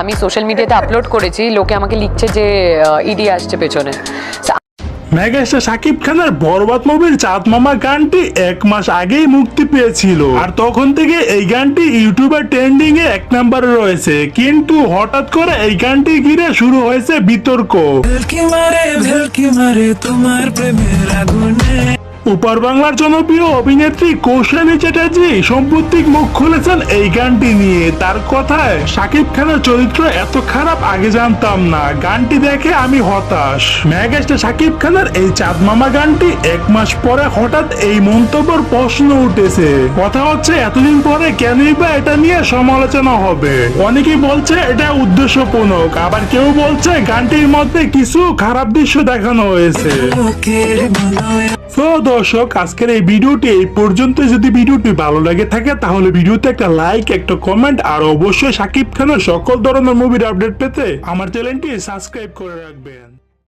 আমি সোশ্যাল মিডিয়াতে আপলোড করেছি লোকে আমাকে লিখছে যে ইডি আসছে পেছনে। মেগাস্টার শাকিব খানের বরবাদ মুভির চাঁদ মামা গানটি এক মাস আগেই মুক্তি পেয়েছিল। আর তখন থেকে এই গানটি ইউটিউবের ট্রেন্ডিং এ এক নম্বরে রয়েছে। কিন্তু হঠাৎ করে এই গানটি ঘিরে শুরু হয়েছে বিতর্ক। ভেলকি মারে ভেলকি মারে তোমার প্রেমের আগুনে। উপর বাংলার জনপ্রিয় অভিনেত্রী কৌশানী চ্যাটার্জি সম্প্রতিক মুখ খুলেছেন এই গানটি নিয়ে। তার কথায় শাকিব খানের চরিত্র এত খারাপ আগে জানতাম না। গানটি দেখে আমি হতাশ। মেগাস্টার শাকিব খানের এই চাঁদ মামা গানটি এক মাস পরে হঠাৎ এই মন্তব্যের প্রশ্ন উঠেছে। কথা হচ্ছে, এতদিন পরে কেনই বা এটা নিয়ে সমালোচনা হবে? অনেকেই বলছে, এটা উদ্দেশ্যপূর্ণক। আবার কেউ বলছে, গানটির মধ্যে কিছু খারাপ দৃশ্য দেখানো হয়েছে। তো দর্শক, আজকের এই ভিডিওটি এই পর্যন্ত যদি ভিডিওটি ভালো লাগে থাকে, তাহলে ভিডিওতে একটা লাইক একটা কমেন্ট আর অবশ্যই সাকিব খানের সকল ধরনের মুভির আপডেট পেতে আমার চ্যানেলটি সাবস্ক্রাইব করে রাখবেন।